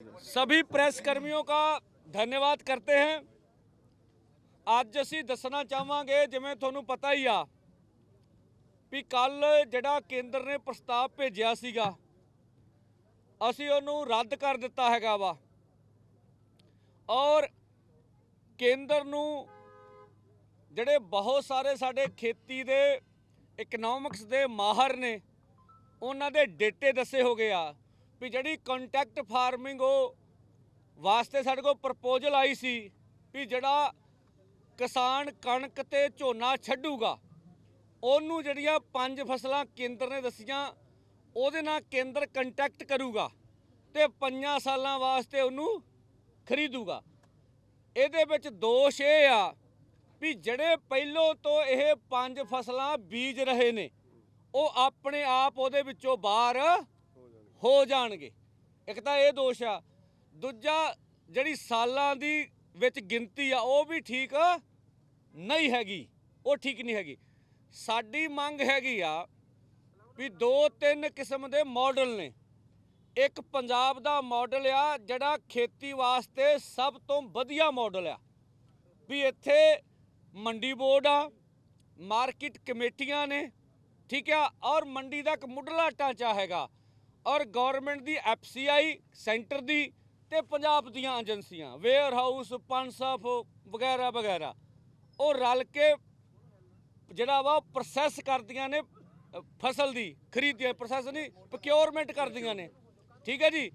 सभी प्रेस कर्मियों का ਧੰਨਵਾਦ ਕਰਤੇ हैं ਅੱਜ ਅਸੀਂ ਦੱਸਣਾ ਚਾਹਾਂਗੇ ਜਿਵੇਂ ਤੁਹਾਨੂੰ ਪਤਾ ਹੀ ਆ ਵੀ ਕੱਲ ਜਿਹੜਾ ਕੇਂਦਰ ਨੇ ਪ੍ਰਸਤਾਵ ਭੇਜਿਆ ਸੀਗਾ ਅਸੀਂ ਉਹਨੂੰ ਰੱਦ ਕਰ ਦਿੱਤਾ ਹੈਗਾ ਵਾ ਔਰ ਕੇਂਦਰ ਨੂੰ ਜਿਹੜੇ ਬਹੁਤ ਸਾਰੇ ਸਾਡੇ ਖੇਤੀ ਦੇ ਇਕਨੋਮਿਕਸ ਦੇ ਮਾਹਰ ਨੇ ਉਹਨਾਂ ਦੇ ਡੇਟੇ ਦੱਸੇ ਹੋ ਗਏ ਆ ਵੀ ਜਿਹੜੀ ਕੰਟੈਕਟ ਫਾਰਮਿੰਗ ਉਹ ਵਾਸਤੇ ਸਾਡੇ ਕੋਲ ਪ੍ਰਪੋਜ਼ਲ ਆਈ ਸੀ ਵੀ ਜਿਹੜਾ ਕਿਸਾਨ ਕਣਕ ਤੇ ਝੋਨਾ ਛੱਡੂਗਾ, ਉਹਨੂੰ ਜਿਹੜੀਆਂ ਪੰਜ ਫਸਲਾਂ ਕੇਂਦਰ ਨੇ ਦੱਸੀਆਂ, ਉਹਦੇ ਨਾਲ ਕੇਂਦਰ ਕੰਟੈਕਟ ਕਰੂਗਾ ਤੇ ਪੰਜਾਂ ਸਾਲਾਂ ਵਾਸਤੇ ਉਹਨੂੰ ਖਰੀਦੂਗਾ। ਇਹਦੇ ਵਿੱਚ ਦੋਸ਼ ਇਹ ਆ ਵੀ ਜਿਹੜੇ ਪਹਿਲੋਂ ਤੋਂ ਇਹ ਪੰਜ ਫਸਲਾਂ ਬੀਜ ਰਹੇ ਨੇ, ਉਹ ਆਪਣੇ ਆਪ ਉਹਦੇ ਵਿੱਚੋਂ ਬਾਹਰ ਹੋ ਜਾਣਗੇ। ਇੱਕ ਤਾਂ ਇਹ ਦੋਸ਼ ਆ, ਦੂਜਾ ਜਿਹੜੀ ਸਾਲਾਂ ਦੀ ਵਿੱਚ ਗਿਣਤੀ ਆ, ਉਹ ਵੀ ਠੀਕ ਨਹੀਂ ਹੈਗੀ, ਉਹ ਠੀਕ ਨਹੀਂ ਹੈਗੀ। ਸਾਡੀ ਮੰਗ ਹੈਗੀ ਆ ਵੀ ਦੋ ਤਿੰਨ ਕਿਸਮ ਦੇ ਮਾਡਲ ਨੇ। ਇੱਕ ਪੰਜਾਬ ਦਾ ਮਾਡਲ ਆ, ਜਿਹੜਾ ਖੇਤੀ ਵਾਸਤੇ ਸਭ ਤੋਂ ਵਧੀਆ ਮਾਡਲ ਆ। ਵੀ ਇੱਥੇ ਮੰਡੀ ਬੋਰਡ ਆ, ਮਾਰਕੀਟ ਕਮੇਟੀਆਂ ਨੇ, ਠੀਕ ਆ, ਔਰ ਮੰਡੀ ਦਾ ਇੱਕ ਮੁੱਢਲਾ ਢਾਂਚਾ ਹੈਗਾ। ਔਰ ਗਵਰਨਮੈਂਟ ਦੀ ਐਫਸੀਆਈ ਸੈਂਟਰ ਦੀ ਤੇ ਪੰਜਾਬ ਦੀਆਂ ਏਜੰਸੀਆਂ ਵੇਅਰ ਹਾਊਸ ਪਨਸਫ ਵਗੈਰਾ ਵਗੈਰਾ। ਉਹ ਰਲ ਕੇ ਜਿਹੜਾ ਵਾ ਪ੍ਰੋਸੈਸ ਕਰਦੀਆਂ ਨੇ, ਫਸਲ ਦੀ ਖਰੀਦ ਪ੍ਰੋਸੈਸ ਨਹੀਂ ਪ੍ਰੋਕਿਉਰਮੈਂਟ ਕਰਦੀਆਂ ਨੇ। ਠੀਕ ਹੈ ਜੀ?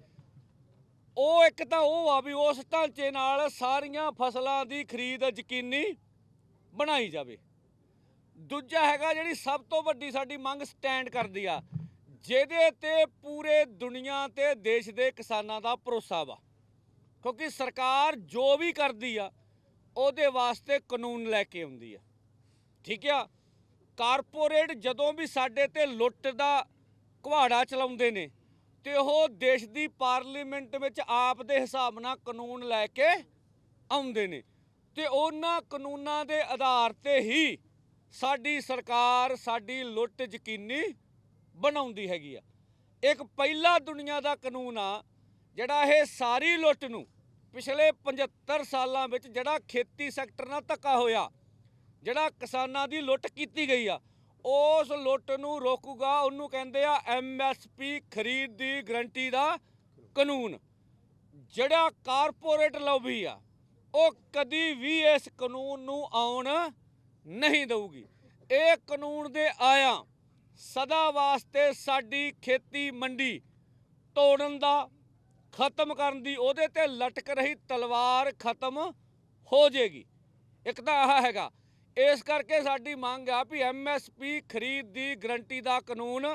ਉਹ ਇੱਕ ਤਾਂ ਉਹ ਆ ਵੀ ਉਸ ਢਾਂਚੇ ਨਾਲ ਸਾਰੀਆਂ ਫਸਲਾਂ ਦੀ ਖਰੀਦ ਯਕੀਨੀ ਬਣਾਈ ਜਾਵੇ। ਦੂਜਾ ਹੈਗਾ ਜਿਹੜੀ ਸਭ ਤੋਂ ਵੱਡੀ ਸਾਡੀ ਮੰਗ ਸਟੈਂਡ ਕਰਦੀ ਆ ਜਿਹਦੇ ਤੇ ਪੂਰੇ ਦੁਨੀਆ ਤੇ ਦੇਸ਼ ਦੇ ਕਿਸਾਨਾਂ ਦਾ ਭਰੋਸਾ ਵਾ। ਕਿਉਂਕਿ ਸਰਕਾਰ ਜੋ ਵੀ ਕਰਦੀ ਆ, ਉਹਦੇ ਵਾਸਤੇ ਕਾਨੂੰਨ ਲੈ ਕੇ ਆਉਂਦੀ ਆ। ਠੀਕ ਆ? ਕਾਰਪੋਰੇਟ ਜਦੋਂ ਵੀ ਸਾਡੇ ਤੇ ਲੁੱਟ ਦਾ ਕੁਹਾੜਾ ਚਲਾਉਂਦੇ ਨੇ, ਤੇ ਉਹ ਦੇਸ਼ ਦੀ ਪਾਰਲੀਮੈਂਟ ਵਿੱਚ ਆਪ ਦੇ ਹਿਸਾਬ ਨਾਲ ਕਾਨੂੰਨ ਲੈ ਕੇ ਆਉਂਦੇ ਨੇ। ਤੇ ਉਹਨਾਂ ਕਾਨੂੰਨਾਂ ਦੇ ਆਧਾਰ ਤੇ ਹੀ ਸਾਡੀ ਸਰਕਾਰ, ਸਾਡੀ ਲੁੱਟ ਯਕੀਨੀ ਬਣਾਉਂਦੀ ਹੈਗੀ ਆ। ਇੱਕ ਪਹਿਲਾ ਦੁਨੀਆ ਦਾ ਕਾਨੂੰਨ ਆ, ਜਿਹੜਾ ਇਹ ਸਾਰੀ ਲੁੱਟ ਨੂੰ ਪਿਛਲੇ 75 ਸਾਲਾਂ ਵਿੱਚ ਜਿਹੜਾ ਖੇਤੀ ਸੈਕਟਰ ਨਾਲ ਧੱਕਾ ਹੋਇਆ, ਜਿਹੜਾ ਕਿਸਾਨਾਂ ਦੀ ਲੁੱਟ ਕੀਤੀ ਗਈ ਆ, ਉਸ ਲੁੱਟ ਨੂੰ ਰੋਕੂਗਾ, ਉਹਨੂੰ ਕਹਿੰਦੇ ਆ ਐਮਐਸਪੀ ਖਰੀਦ ਦੀ ਗਰੰਟੀ ਦਾ ਕਾਨੂੰਨ। ਜਿਹੜਾ ਕਾਰਪੋਰੇਟ ਲੌਬੀ ਆ, ਉਹ ਕਦੀ ਵੀ ਇਸ ਕਾਨੂੰਨ ਨੂੰ ਆਉਣ ਨਹੀਂ ਦੇਊਗੀ। ਇਹ ਕਾਨੂੰਨ ਦੇ ਆਇਆ ਸਦਾ ਵਾਸਤੇ ਸਾਡੀ ਖੇਤੀ ਮੰਡੀ ਤੋੜਨ ਦਾ, ਖਤਮ ਕਰਨ ਦੀ, ਉਹਦੇ ਤੇ ਲਟਕ ਰਹੀ ਤਲਵਾਰ ਖਤਮ ਹੋ ਜਾਏਗੀ। ਇੱਕ ਤਾਂ ਆਹ ਹੈਗਾ, ਇਸ ਕਰਕੇ ਸਾਡੀ ਮੰਗ ਆ ਵੀ ਐਮਐਸਪੀ ਖਰੀਦ ਦੀ ਗਰੰਟੀ ਦਾ ਕਾਨੂੰਨ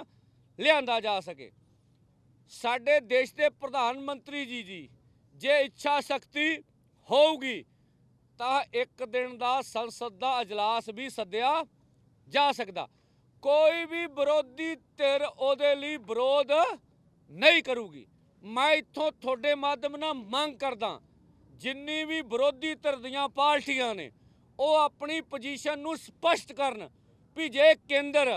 ਲਿਆਂਦਾ ਜਾ ਸਕੇ। ਸਾਡੇ ਦੇਸ਼ ਦੇ ਪ੍ਰਧਾਨ ਮੰਤਰੀ ਜੀ ਜੀ ਜੇ ਇੱਛਾ ਸ਼ਕਤੀ ਹੋਊਗੀ, ਤਾਂ ਇੱਕ ਦਿਨ ਦਾ ਸੰਸਦ ਦਾ ਅਜਲਾਸ ਵੀ ਸੱਦਿਆ ਜਾ ਸਕਦਾ। ਕੋਈ ਵੀ ਵਿਰੋਧੀ ਧਿਰ ਉਹਦੇ ਲਈ ਵਿਰੋਧ ਨਹੀਂ ਕਰੂਗੀ। ਮੈਂ ਇੱਥੋਂ ਤੁਹਾਡੇ ਮਾਧਿਅਮ ਨਾਲ ਮੰਗ ਕਰਦਾ, ਜਿੰਨੀ ਵੀ ਵਿਰੋਧੀ ਧਿਰ ਦੀਆਂ ਪਾਰਟੀਆਂ ਨੇ, ਉਹ ਆਪਣੀ ਪੋਜੀਸ਼ਨ ਨੂੰ ਸਪਸ਼ਟ ਕਰਨ ਵੀ ਜੇ ਕੇਂਦਰ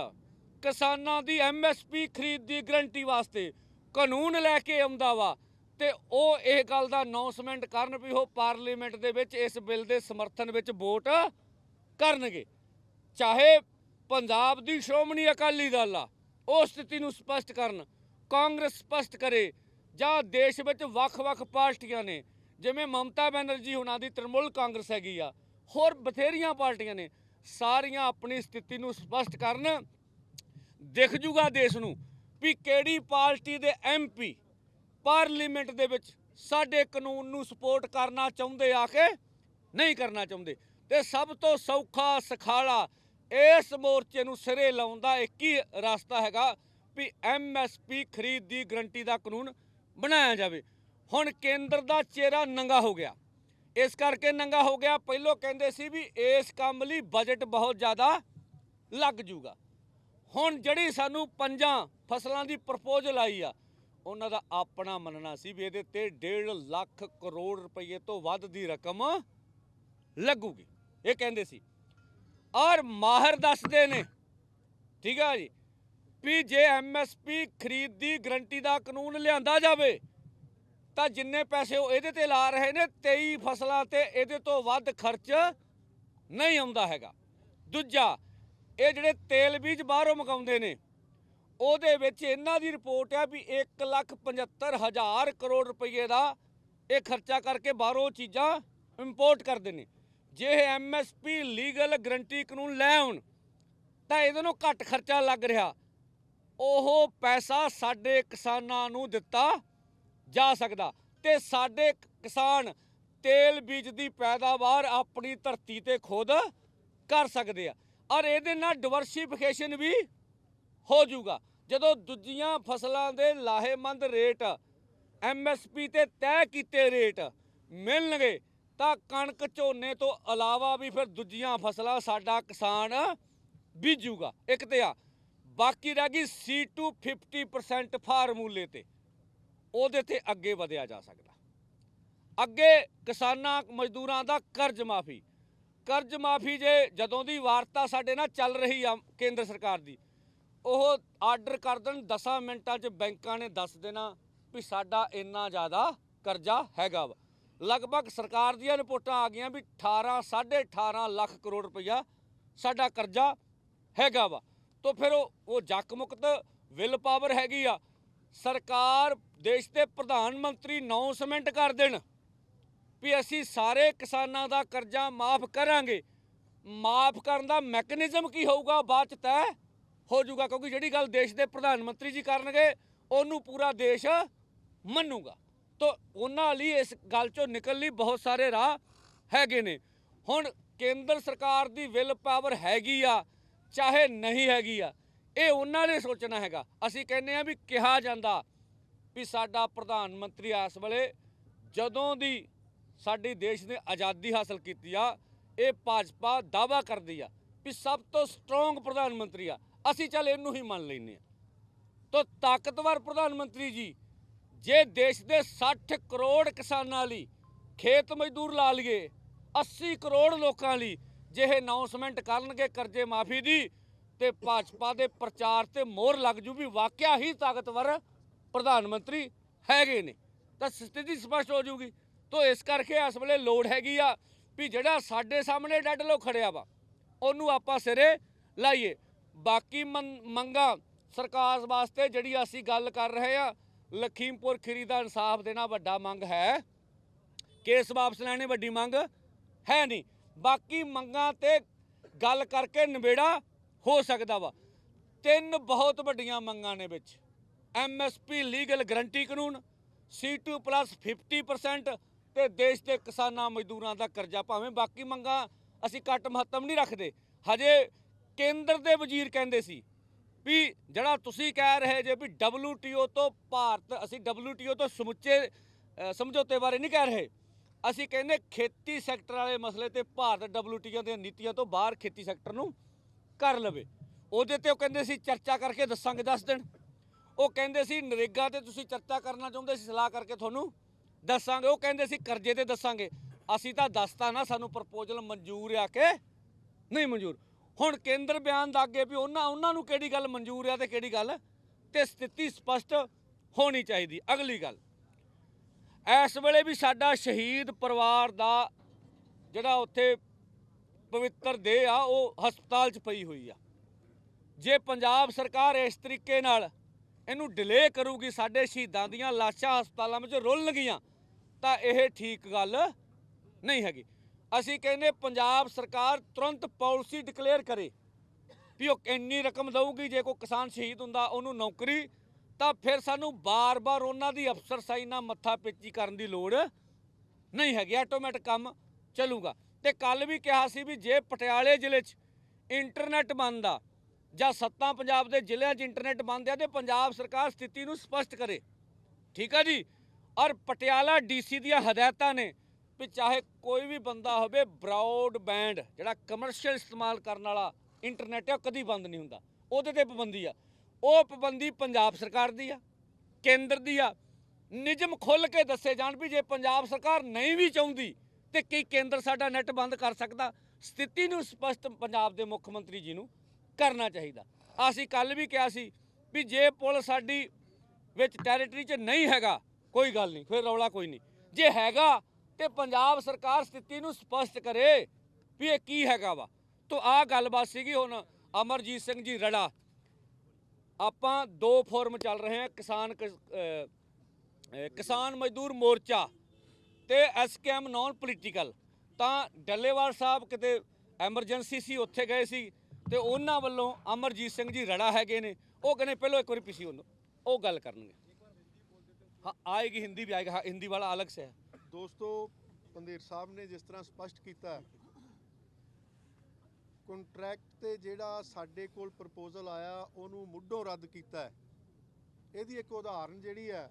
ਕਿਸਾਨਾਂ ਦੀ ਐਮਐਸਪੀ ਖਰੀਦ ਦੀ ਗਰੰਟੀ ਵਾਸਤੇ ਕਾਨੂੰਨ ਲੈ ਕੇ ਆਉਂਦਾ ਵਾ, ਤੇ ਉਹ ਇਹ ਗੱਲ ਦਾ ਅਨਾਉਂਸਮੈਂਟ ਕਰਨ ਵੀ ਉਹ ਪਾਰਲੀਮੈਂਟ ਦੇ ਵਿੱਚ ਇਸ ਬਿੱਲ ਦੇ ਸਮਰਥਨ ਵਿੱਚ ਵੋਟ ਕਰਨਗੇ। ਚਾਹੇ ਪੰਜਾਬ ਦੀ ਸ਼੍ਰੋਮਣੀ ਅਕਾਲੀ ਦਲ ਆ, ਉਹ ਸਥਿਤੀ ਨੂੰ ਸਪਸ਼ਟ ਕਰਨ, ਕਾਂਗਰਸ ਸਪਸ਼ਟ ਕਰੇ, ਜਾਂ ਦੇਸ਼ ਵਿੱਚ ਵੱਖ-ਵੱਖ ਪਾਰਟੀਆਂ ਨੇ, ਜਿਵੇਂ ਮਮਤਾ ਬੈਨਰਜੀ ਹੁਣਾਂ ਦੀ ਤ੍ਰਿਣਮੂਲ ਕਾਂਗਰਸ ਹੈਗੀ ਆ, ਹੋਰ ਬਥੇਰੀਆਂ ਪਾਰਟੀਆਂ ਨੇ, ਸਾਰੀਆਂ ਆਪਣੀ ਸਥਿਤੀ ਨੂੰ ਸਪਸ਼ਟ ਕਰਨ, ਦਿਖ ਜੂਗਾ ਦੇਸ਼ ਨੂੰ ਵੀ ਕਿਹੜੀ ਪਾਰਟੀ ਦੇ ਐਮਪੀ ਪਾਰਲੀਮੈਂਟ ਦੇ ਵਿੱਚ ਸਾਡੇ ਕਾਨੂੰਨ ਨੂੰ ਸਪੋਰਟ ਕਰਨਾ ਚਾਹੁੰਦੇ ਆ ਕੇ ਨਹੀਂ ਕਰਨਾ ਚਾਹੁੰਦੇ। ਤੇ ਸਭ ਤੋਂ ਸੌਖਾ, ਸਖਾਲਾ ਇਸ ਮੋਰਚੇ ਨੂੰ ਸਿਰੇ ਲਾਉਣ ਦਾ ਇੱਕ ਹੀ ਰਸਤਾ ਹੈਗਾ ਵੀ ਐਮਐਸਪੀ ਖਰੀਦ ਦੀ ਗਰੰਟੀ ਦਾ ਕਾਨੂੰਨ ਬਣਾਇਆ ਜਾਵੇ। ਹੁਣ ਕੇਂਦਰ ਦਾ ਚਿਹਰਾ ਨੰਗਾ ਹੋ ਗਿਆ। ਇਸ ਕਰਕੇ ਨੰਗਾ ਹੋ ਗਿਆ, ਪਹਿਲੋਂ ਕਹਿੰਦੇ ਸੀ ਵੀ ਇਸ ਕੰਮ ਲਈ ਬਜਟ ਬਹੁਤ ਜ਼ਿਆਦਾ ਲੱਗ ਜੂਗਾ। ਹੁਣ ਜਿਹੜੀ ਸਾਨੂੰ ਪੰਜਾਂ ਫਸਲਾਂ ਦੀ ਪ੍ਰਪੋਜ਼ਲ ਆਈ ਆ, ਉਹਨਾਂ ਦਾ ਆਪਣਾ ਮੰਨਣਾ ਸੀ ਵੀ ਇਹਦੇ ਤੇ 1.5 ਲੱਖ ਕਰੋੜ ਰੁਪਏ ਤੋਂ ਵੱਧ ਦੀ ਰਕਮ ਲੱਗੂਗੀ। ਇਹ ਕਹਿੰਦੇ ਸੀ। ਔਰ ਮਾਹਰ ਦੱਸਦੇ ਨੇ। ਠੀਕ ਆ ਜੀ। ਵੀ ਜੇ ਐਮਐਸਪੀ ਖਰੀਦ ਦੀ ਗਰੰਟੀ ਦਾ ਕਾਨੂੰਨ ਲਿਆਂਦਾ ਜਾਵੇ, ਤਾਂ ਜਿੰਨੇ ਪੈਸੇ ਉਹ ਇਹਦੇ ਤੇ ਲਾ ਰਹੇ ਨੇ 23 ਫਸਲਾਂ ਤੇ ਇਹਦੇ ਤੋਂ ਵੱਧ ਖਰਚ ਨਹੀਂ ਆਉਂਦਾ ਹੈਗਾ। ਦੂਜਾ, ਇਹ ਜਿਹੜੇ ਤੇਲ ਬੀਜ ਬਾਹਰੋਂ ਮੰਗਾਉਂਦੇ ਨੇ, ਉਹਦੇ ਵਿੱਚ ਇਹਨਾਂ ਦੀ ਰਿਪੋਰਟ ਹੈ ਵੀ 175000 ਕਰੋੜ ਰੁਪਏ ਦਾ ਇਹ ਖਰਚਾ ਕਰਕੇ ਬਾਹਰੋਂ ਚੀਜ਼ਾਂ ਇੰਪੋਰਟ ਕਰਦੇ ਨੇ। ਜੇ ਇਹ ਐਮਐਸਪੀ ਲੀਗਲ ਗਰੰਟੀ ਕਾਨੂੰਨ ਲੈ ਆਉਣ, ਤਾਂ ਇਹਦੇ ਨੂੰ ਘੱਟ ਖਰਚਾ ਲੱਗ ਰਿਹਾ। ਉਹ ਪੈਸਾ ਸਾਡੇ ਕਿਸਾਨਾਂ ਨੂੰ ਦਿੱਤਾ ਜਾ ਸਕਦਾ ਤੇ ਸਾਡੇ ਕਿਸਾਨ ਤੇਲ ਬੀਜ ਦੀ ਪੈਦਾਵਾਰ ਆਪਣੀ ਧਰਤੀ ਤੇ ਖੁਦ ਕਰ ਸਕਦੇ ਆ। ਔਰ ਇਹਦੇ ਨਾਲ ਡਿਵਰਸੀਫਿਕੇਸ਼ਨ ਵੀ ਹੋ ਜਾਊਗਾ। ਜਦੋਂ ਦੂਜੀਆਂ ਫਸਲਾਂ ਦੇ ਲਾਹੇਮੰਦ ਰੇਟ ਐਮਐਸਪੀ ਤੇ ਤੈਅ ਕੀਤੇ ਰੇਟ ਮਿਲਣਗੇ ਤਾਂ ਕਣਕ ਝੋਨੇ ਤੋਂ ਇਲਾਵਾ ਵੀ ਫਿਰ ਦੂਜੀਆਂ ਫਸਲਾਂ ਸਾਡਾ ਕਿਸਾਨ ਬੀਜੂਗਾ। ਇੱਕ ਤੇ ਆ, ਬਾਕੀ ਰਹਿ ਗਈ ਸੀ ਟੂ 50% ਫਾਰਮੂਲੇ ਤੇ। ਉਹਦੇ ਤੇ ਅੱਗੇ ਵਧਿਆ ਜਾ ਸਕਦਾ। ਅੱਗੇ ਕਿਸਾਨਾਂ, ਮਜ਼ਦੂਰਾਂ ਦਾ ਕਰਜ਼ ਮਾਫੀ। ਕਰਜ਼ ਮਾਫੀ ਜੇ ਜਦੋਂ ਦੀ ਵਾਰਤਾ ਸਾਡੇ ਨਾਲ ਚੱਲ ਰਹੀ ਆ ਕੇਂਦਰ ਸਰਕਾਰ ਦੀ, ਉਹ ਆਰਡਰ ਕਰ ਦੇਣ 10 ਮਿੰਟਾਂ 'ਚ ਬੈਂਕਾਂ ਨੇ ਦੱਸ ਦੇਣਾ ਵੀ ਸਾਡਾ ਇੰਨਾ ਜ਼ਿਆਦਾ ਕਰਜ਼ਾ ਹੈਗਾ ਵਾ। ਲਗਭਗ ਸਰਕਾਰ ਦੀਆਂ ਰਿਪੋਰਟਾਂ ਆ ਗਈਆਂ ਵੀ 18 18.5 ਲੱਖ ਕਰੋੜ ਰੁਪਈਆ ਸਾਡਾ ਕਰਜ਼ਾ ਹੈਗਾ ਵਾ। ਤੋਂ ਫਿਰ ਉਹ ਉਹ ਜੱਕ ਮੁਕਤ ਵਿਲ ਪਾਵਰ ਹੈਗੀ ਆ। ਸਰਕਾਰ, ਦੇਸ਼ ਦੇ ਪ੍ਰਧਾਨ ਮੰਤਰੀ ਅਨਾਉਂਸਮੈਂਟ ਕਰ ਦੇਣ ਵੀ ਅਸੀਂ ਸਾਰੇ ਕਿਸਾਨਾਂ ਦਾ ਕਰਜ਼ਾ ਮਾਫ ਕਰਾਂਗੇ। ਮਾਫ ਕਰਨ ਦਾ ਮੈਕੈਨਿਜ਼ਮ ਕੀ ਹੋਊਗਾ, ਬਾਅਦ ਚ ਤੈਅ ਹੋ ਜਾਊਗਾ, ਕਿਉਂਕਿ ਜਿਹੜੀ ਗੱਲ ਦੇਸ਼ ਦੇ ਪ੍ਰਧਾਨ ਮੰਤਰੀ ਜੀ ਕਰਨਗੇ, ਉਹਨੂੰ ਪੂਰਾ ਦੇਸ਼ ਮੰਨੂਗਾ। ਤਾਂ ਉਹਨਾਂ ਲਈ ਇਸ ਗੱਲ ਚੋਂ ਨਿਕਲਣ ਲਈ ਬਹੁਤ ਸਾਰੇ ਰਾਹ ਹੈਗੇ ਨੇ। ਹੁਣ ਕੇਂਦਰ ਸਰਕਾਰ ਦੀ ਵਿਲ ਪਾਵਰ ਹੈਗੀ ਆ, ਚਾਹੇ ਨਹੀਂ ਹੈਗੀ ਆ, ਇਹ ਉਹਨਾਂ ਨੇ ਸੋਚਣਾ ਹੈਗਾ। ਅਸੀਂ ਕਹਿੰਦੇ ਆ ਵੀ ਕਿਹਾ ਜਾਂਦਾ ਵੀ ਸਾਡਾ ਪ੍ਰਧਾਨ ਮੰਤਰੀ ਇਸ ਵੇਲੇ ਜਦੋਂ ਦੀ ਸਾਡੀ ਦੇਸ਼ ਨੇ ਆਜ਼ਾਦੀ ਹਾਸਲ ਕੀਤੀ ਆ, ਇਹ ਭਾਜਪਾ ਦਾਵਾ ਕਰਦੀ ਆ ਵੀ ਸਭ ਤੋਂ ਸਟਰੋਂਗ ਪ੍ਰਧਾਨ ਮੰਤਰੀ ਆ। ਅਸੀਂ ਚੱਲ ਇਹਨੂੰ ਹੀ ਮੰਨ ਲੈਨੇ ਆ ਤਾਂ ਤਾਕਤਵਰ ਪ੍ਰਧਾਨ ਮੰਤਰੀ ਜੀ ਜੇ ਦੇਸ਼ ਦੇ 60 ਕਰੋੜ ਕਿਸਾਨਾਂ ਲਈ ਖੇਤ ਮਜ਼ਦੂਰ ਲਾ ਲਈਏ 80 ਕਰੋੜ ਲੋਕਾਂ ਲਈ ਜੇ ਇਹ ਅਨਾਉਂਸਮੈਂਟ ਕਰਨਗੇ ਕਰਜ਼ੇ ਮਾਫੀ ਦੀ, ਤੇ ਭਾਜਪਾ ਦੇ ਪ੍ਰਚਾਰ ਤੇ ਮੋਹਰ ਲੱਗ ਜੂ ਵੀ ਵਾਕਿਆ ਹੀ ਤਾਕਤਵਰ ਪ੍ਰਧਾਨ ਮੰਤਰੀ ਹੈਗੇ ਨੇ। ਤਾਂ ਸਥਿਤੀ ਸਪਸ਼ਟ ਹੋ ਜੂਗੀ। ਤੋ ਇਸ ਕਰਕੇ ਇਸ ਵੇਲੇ ਲੋੜ ਹੈਗੀ ਆ ਵੀ ਜਿਹੜਾ ਸਾਡੇ ਸਾਹਮਣੇ ਡੱਡ ਲੋ ਖੜਿਆ ਵਾ, ਉਹਨੂੰ ਆਪਾਂ ਸਿਰੇ ਲਾਈਏ। ਬਾਕੀ ਮੰ- ਮੰਗਾਂ ਸਰਕਾਰ ਵਾਸਤੇ ਜਿਹੜੀ ਅਸੀਂ ਗੱਲ ਕਰ ਰਹੇ ਆ ਲਖੀਮਪੁਰ ਖੀਰੀ ਦਾ ਇਨਸਾਫ ਦੇਣਾ ਵੱਡਾ ਮੰਗ ਹੈ। ਕੇਸ ਵਾਪਸ ਲੈਣੇ ਵੱਡੀ ਮੰਗ ਹੈ ਨਹੀਂ। ਬਾਕੀ ਮੰਗਾਂ ਤੇ ਗੱਲ ਕਰਕੇ ਨਿਬੇੜਾ ਹੋ ਸਕਦਾ ਵਾ। ਤਿੰਨ ਬਹੁਤ ਵੱਡੀਆਂ ਮੰਗਾਂ ਨੇ ਵਿੱਚ। ਐਮਐਸਪੀ ਲੀਗਲ ਗਰੰਟੀ ਕਾਨੂੰਨ C2 50% ਤੇ ਦੇਸ਼ ਦੇ ਕਿਸਾਨਾਂ ਮਜ਼ਦੂਰਾਂ ਦਾ ਕਰਜ਼ਾ। ਭਾਵੇਂ ਬਾਕੀ ਮੰਗਾਂ ਅਸੀਂ ਘੱਟ ਮਹੱਤਵ ਨਹੀਂ ਰੱਖਦੇ। ਹਜੇ ਕੇਂਦਰ ਦੇ ਵਜ਼ੀਰ ਕਹਿੰਦੇ ਸੀ ਵੀ ਜਿਹੜਾ ਤੁਸੀਂ ਕਹਿ ਰਹੇ ਜੇ ਵੀ WTO ਤੋਂ ਭਾਰਤ, ਅਸੀਂ WTO ਤੋਂ ਸਮੁੱਚੇ ਸਮਝੌਤੇ ਬਾਰੇ ਨਹੀਂ ਕਹਿ ਰਹੇ। ਅਸੀਂ ਕਹਿੰਦੇ ਖੇਤੀ ਸੈਕਟਰ ਵਾਲੇ ਮਸਲੇ ਤੇ ਭਾਰਤ WTO ਦੀਆਂ ਨੀਤੀਆਂ ਤੋਂ ਬਾਹਰ ਖੇਤੀ ਸੈਕਟਰ ਨੂੰ ਕਰ ਲਵੇ। ਉਹਦੇ ਤੇ ਉਹ ਕਹਿੰਦੇ ਸੀ ਚਰਚਾ ਕਰਕੇ ਦੱਸਾਂਗੇ 10 ਦਿਨ ਉਹ ਕਹਿੰਦੇ ਸੀ ਨਰੇਗਾ ਤੇ ਤੁਸੀਂ ਚਰਚਾ ਕਰਨਾ ਚਾਹੁੰਦੇ ਸੀ, ਸਲਾਹ ਕਰਕੇ ਤੁਹਾਨੂੰ ਦੱਸਾਂਗੇ। ਉਹ ਕਹਿੰਦੇ ਸੀ ਕਰਜ਼ੇ ਤੇ ਦੱਸਾਂਗੇ। ਅਸੀਂ ਤਾਂ ਦੱਸਤਾ ਨਾ ਸਾਨੂੰ ਪ੍ਰਪੋਜ਼ਲ ਮਨਜ਼ੂਰ ਆ ਕੇ ਨਹੀਂ ਮਨਜ਼ੂਰ। ਹੁਣ ਕੇਂਦਰ ਬਿਆਨ ਦਾ ਅੱਗੇ ਵੀ ਉਹਨਾਂ ਉਹਨਾਂ ਨੂੰ ਕਿਹੜੀ ਗੱਲ ਮਨਜ਼ੂਰ ਆ ਤੇ ਕਿਹੜੀ ਗੱਲ ਤੇ ਸਥਿਤੀ ਸਪਸ਼ਟ ਹੋਣੀ ਚਾਹੀਦੀ। ਅਗਲੀ ਗੱਲ। ਇਸ ਵੇਲੇ ਵੀ ਸਾਡਾ ਸ਼ਹੀਦ ਪਰਿਵਾਰ ਦਾ ਜਿਹੜਾ ਉੱਥੇ ਪਵਿੱਤਰ ਦੇਹ ਆ, ਉਹ ਹਸਪਤਾਲ 'ਚ ਪਈ ਹੋਈ ਆ। ਜੇ ਪੰਜਾਬ ਸਰਕਾਰ ਇਸ ਤਰੀਕੇ ਨਾਲ ਇਹਨੂੰ ਡਿਲੇ ਕਰੂਗੀ, ਸਾਡੇ ਸ਼ਹੀਦਾਂ ਦੀਆਂ ਲਾਸ਼ਾਂ ਹਸਪਤਾਲਾਂ ਵਿੱਚ ਰੁਲਣਗੀਆਂ, ਤਾਂ ਇਹ ਠੀਕ ਗੱਲ ਨਹੀਂ ਹੈਗੀ। ਅਸੀਂ ਕਹਿੰਦੇ ਪੰਜਾਬ ਸਰਕਾਰ ਤੁਰੰਤ ਪਾਲਿਸੀ ਡਿਕਲੇਅਰ ਕਰੇ ਵੀ ਉਹ ਇੰਨੀ ਰਕਮ ਦਊਗੀ, ਜੇ ਕੋਈ ਕਿਸਾਨ ਸ਼ਹੀਦ ਹੁੰਦਾ, ਉਹਨੂੰ ਨੌਕਰੀ, ਤਾਂ ਫਿਰ ਸਾਨੂੰ ਬਾਰ-ਬਾਰ ਉਹਨਾਂ ਦੀ ਅਫਸਰਸ਼ਾਈ ਨਾਲ ਮੱਥਾ ਪੇਚੀ ਕਰਨ ਦੀ ਲੋੜ ਨਹੀਂ ਹੈਗੀ ਆਟੋਮੈਟਿਕ ਕੰਮ ਚੱਲੂਗਾ। ਤੇ ਕੱਲ ਵੀ ਕਿਹਾ ਸੀ ਵੀ ਜੇ ਪਟਿਆਲੇ ਜ਼ਿਲ੍ਹੇ 'ਚ ਇੰਟਰਨੈਟ ਬੰਦ ਜਾਂ ਸੱਤਾ ਪੰਜਾਬ ਦੇ ਜ਼ਿਲ੍ਹਿਆਂ 'ਚ ਇੰਟਰਨੈਟ ਬੰਦ ਆ, ਤੇ ਪੰਜਾਬ ਸਰਕਾਰ ਸਥਿਤੀ ਨੂੰ ਸਪਸ਼ਟ ਕਰੇ। ਠੀਕ ਆ ਜੀ? ਔਰ ਪਟਿਆਲਾ ਡੀਸੀ ਦੀਆਂ ਹਦਾਇਤਾਂ ਨੇ ਵੀ ਚਾਹੇ ਕੋਈ ਵੀ ਬੰਦਾ ਹੋਵੇ ਬ੍ਰੌਡਬੈਂਡ ਜਿਹੜਾ ਕਮਰਸ਼ੀਅਲ ਇਸਤੇਮਾਲ ਕਰਨ ਵਾਲਾ ਇੰਟਰਨੈਟ ਹੈ, ਉਹ ਕਦੀ ਬੰਦ ਨਹੀਂ ਹੁੰਦਾ। ਉਹਦੇ ਤੇ ਪਾਬੰਦੀ ਆ। ਉਹ ਪਾਬੰਦੀ ਪੰਜਾਬ ਸਰਕਾਰ ਦੀ ਆ, ਕੇਂਦਰ ਦੀ ਆ। ਨਿਯਮ ਖੁੱਲ ਕੇ ਦੱਸੇ ਜਾਣ ਵੀ ਜੇ ਪੰਜਾਬ ਸਰਕਾਰ ਨਹੀਂ ਵੀ ਚਾਹੁੰਦੀ, ਤੇ ਕੀ ਕੇਂਦਰ ਸਾਡਾ ਨੈਟ ਬੰਦ ਕਰ ਸਕਦਾ? ਸਥਿਤੀ ਨੂੰ ਸਪਸ਼ਟ ਪੰਜਾਬ ਦੇ ਮੁੱਖ ਮੰਤਰੀ ਜੀ ਨੂੰ ਕਰਨਾ ਚਾਹੀਦਾ। ਅਸੀਂ ਕੱਲ ਵੀ ਕਿਹਾ ਸੀ ਵੀ ਜੇ ਪੁਲ ਸਾਡੀ ਵਿੱਚ ਟੈਰੀਟਰੀ 'ਚ ਨਹੀਂ ਹੈਗਾ, ਕੋਈ ਗੱਲ ਨਹੀਂ, ਫਿਰ ਰੌਲਾ ਕੋਈ ਨਹੀਂ। ਜੇ ਹੈਗਾ ਤੇ ਪੰਜਾਬ ਸਰਕਾਰ ਸਥਿਤੀ ਨੂੰ ਸਪਸ਼ਟ ਕਰੇ ਵੀ ਇਹ ਕੀ ਹੈਗਾ ਵਾ। ਤੋ ਆ ਗੱਲਬਾਤ ਸੀਗੀ ਹੁਣ ਅਮਰਜੀਤ ਸਿੰਘ ਜੀ ਰੜਾ। ਆਪਾਂ ਦੋ ਫੋਰਮ ਚੱਲ ਰਹੇ ਹਾਂ ਕਿਸਾਨ ਕਿਸਾਨ ਮਜ਼ਦੂਰ ਮੋਰਚਾ ਤੇ ਐਸਕੇਐਮ ਨਾਨ ਪੋਲੀਟੀਕਲ ਤਾਂ ਡੱਲੇਵਾਲ ਸਾਹਿਬ ਕਿਤੇ ਐਮਰਜੈਂਸੀ ਸੀ ਉੱਥੇ ਗਏ ਸੀ ਤੇ ਉਹਨਾਂ ਵੱਲੋਂ ਅਮਰਜੀਤ ਸਿੰਘ ਜੀ ਰੜਾ ਹੈਗੇ ਨੇ। ਉਹ ਕਹਿੰਦੇ ਪਹਿਲਾਂ ਇੱਕ ਵਾਰੀ ਪਿਛੀ ਉਹਨੂੰ ਉਹ ਗੱਲ ਕਰਨਗੇ। ਹਾਂ ਆਏਗੀ ਹਿੰਦੀ ਵੀ ਆਏਗਾ। ਹਾਂ, ਹਿੰਦੀ ਵਾਲਾ ਅਲੱਗ ਸੇ ਹੈ ਦੋਸਤੋ ਪੰਦੇਰ ਸਾਹਿਬ ਨੇ ਜਿਸ ਤਰ੍ਹਾਂ ਸਪਸ਼ਟ ਕੀਤਾ ਕੰਟਰੈਕਟ ਤੇ ਜਿਹੜਾ ਸਾਡੇ ਕੋਲ ਪ੍ਰਪੋਜ਼ਲ ਆਇਆ, ਉਹਨੂੰ ਮੁੱਢੋਂ ਰੱਦ ਕੀਤਾ ਇਹਦੀ ਇੱਕ ਉਦਾਹਰਨ ਜਿਹੜੀ ਹੈ,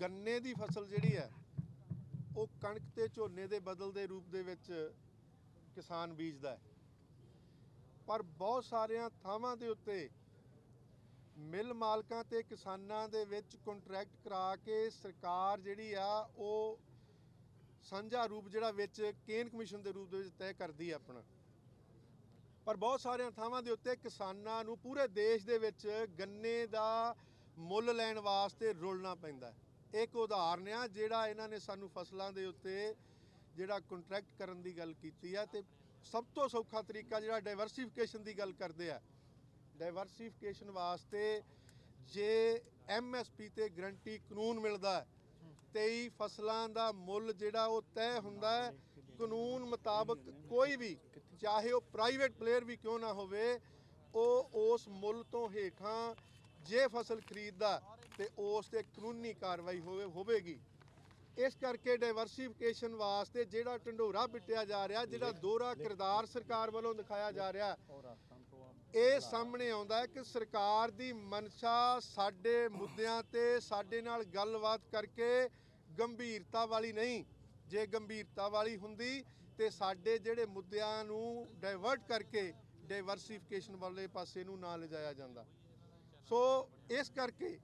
ਗੰਨੇ ਦੀ ਫਸਲ ਜਿਹੜੀ ਹੈ, ਉਹ ਕਣਕ ਤੇ ਝੋਨੇ ਦੇ ਬਦਲ ਦੇ ਰੂਪ ਦੇ ਵਿੱਚ ਕਿਸਾਨ ਬੀਜਦਾ ਹੈ। ਪਰ ਬਹੁਤ ਸਾਰੀਆਂ ਥਾਵਾਂ ਦੇ ਉੱਤੇ ਮਿਲ ਮਾਲਕਾਂ ਤੇ ਕਿਸਾਨਾਂ ਦੇ ਵਿੱਚ ਕੰਟਰੈਕਟ ਕਰਾ ਕੇ ਸਰਕਾਰ ਜਿਹੜੀ ਆ, ਉਹ ਸਾਂਝਾ ਰੂਪ ਜਿਹੜਾ ਵਿੱਚ ਕੇਨ ਕਮਿਸ਼ਨ ਦੇ ਰੂਪ ਦੇ ਵਿੱਚ ਤੈਅ ਕਰਦੀ ਹੈ ਆਪਣਾ। ਪਰ ਬਹੁਤ ਸਾਰੀਆਂ ਥਾਵਾਂ ਦੇ ਉੱਤੇ ਕਿਸਾਨਾਂ ਨੂੰ ਪੂਰੇ ਦੇਸ਼ ਦੇ ਵਿੱਚ ਗੰਨੇ ਦਾ ਮੁੱਲ ਲੈਣ ਵਾਸਤੇ ਰੁਲਣਾ ਪੈਂਦਾ ਇੱਕ ਉਦਾਹਰਨ ਆ, ਜਿਹੜਾ ਇਹਨਾਂ ਨੇ ਸਾਨੂੰ ਫਸਲਾਂ ਦੇ ਉੱਤੇ ਜਿਹੜਾ ਕੰਟਰੈਕਟ ਕਰਨ ਦੀ ਗੱਲ ਕੀਤੀ ਆ ਤੇ ਸਭ ਤੋਂ ਸੌਖਾ ਤਰੀਕਾ ਜਿਹੜਾ ਡਾਈਵਰਸਿਫਿਕੇਸ਼ਨ ਦੀ ਗੱਲ ਕਰਦੇ ਆ ਡਾਈਵਰਸਿਫਿਕੇਸ਼ਨ ਵਾਸਤੇ ਜੇ ਐਮਐਸਪੀ ਤੇ ਗਰੰਟੀ ਕਾਨੂੰਨ ਮਿਲਦਾ ਹੈ 23 ਫਸਲਾਂ ਦਾ ਮੁੱਲ ਜਿਹੜਾ ਉਹ ਤੈਅ ਹੁੰਦਾ ਹੈ ਕਾਨੂੰਨ ਮੁਤਾਬਕ ਕੋਈ ਵੀ ਚਾਹੇ ਉਹ ਪ੍ਰਾਈਵੇਟ ਪਲੇਅਰ ਵੀ ਕਿਉਂ ਨਾ ਹੋਵੇ ਉਹ ਉਸ ਮੁੱਲ ਤੋਂ ਹੇਠਾਂ ਜੇ ਫਸਲ ਖਰੀਦਦਾ ਤੇ ਉਸ ਤੇ ਕਾਨੂੰਨੀ ਕਾਰਵਾਈ ਹੋਵੇ ਹੋਵੇਗੀ। ਇਸ ਕਰਕੇ ਡਾਈਵਰਸਿਫਿਕੇਸ਼ਨ ਵਾਸਤੇ ਜਿਹੜਾ ਢੰਡੋਰਾ ਪਿੱਟਿਆ ਜਾ ਰਿਹਾ ਜਿਹੜਾ ਦੋਹਰਾ ਕਿਰਦਾਰ ਸਰਕਾਰ ਵੱਲੋਂ ਦਿਖਾਇਆ ਜਾ ਰਿਹਾ ਇਹ ਸਾਹਮਣੇ ਆਉਂਦਾ ਹੈ ਕਿ ਸਰਕਾਰ ਦੀ ਮਨਸ਼ਾ ਸਾਡੇ ਮੁੱਦਿਆਂ ਤੇ ਸਾਡੇ ਨਾਲ ਗੱਲਬਾਤ ਕਰਕੇ ਗੰਭੀਰਤਾ ਵਾਲੀ ਨਹੀਂ। ਜੇ ਗੰਭੀਰਤਾ ਵਾਲੀ ਹੁੰਦੀ ਤੇ ਸਾਡੇ ਜਿਹੜੇ ਮੁੱਦਿਆਂ ਨੂੰ ਡਾਇਵਰਟ ਕਰਕੇ ਡਾਈਵਰਸਿਫਿਕੇਸ਼ਨ ਵਾਲੇ ਪਾਸੇ ਨੂੰ ਨਾ ਲਿਜਾਇਆ ਜਾਂਦਾ। ਸੋ ਇਸ ਕਰਕੇ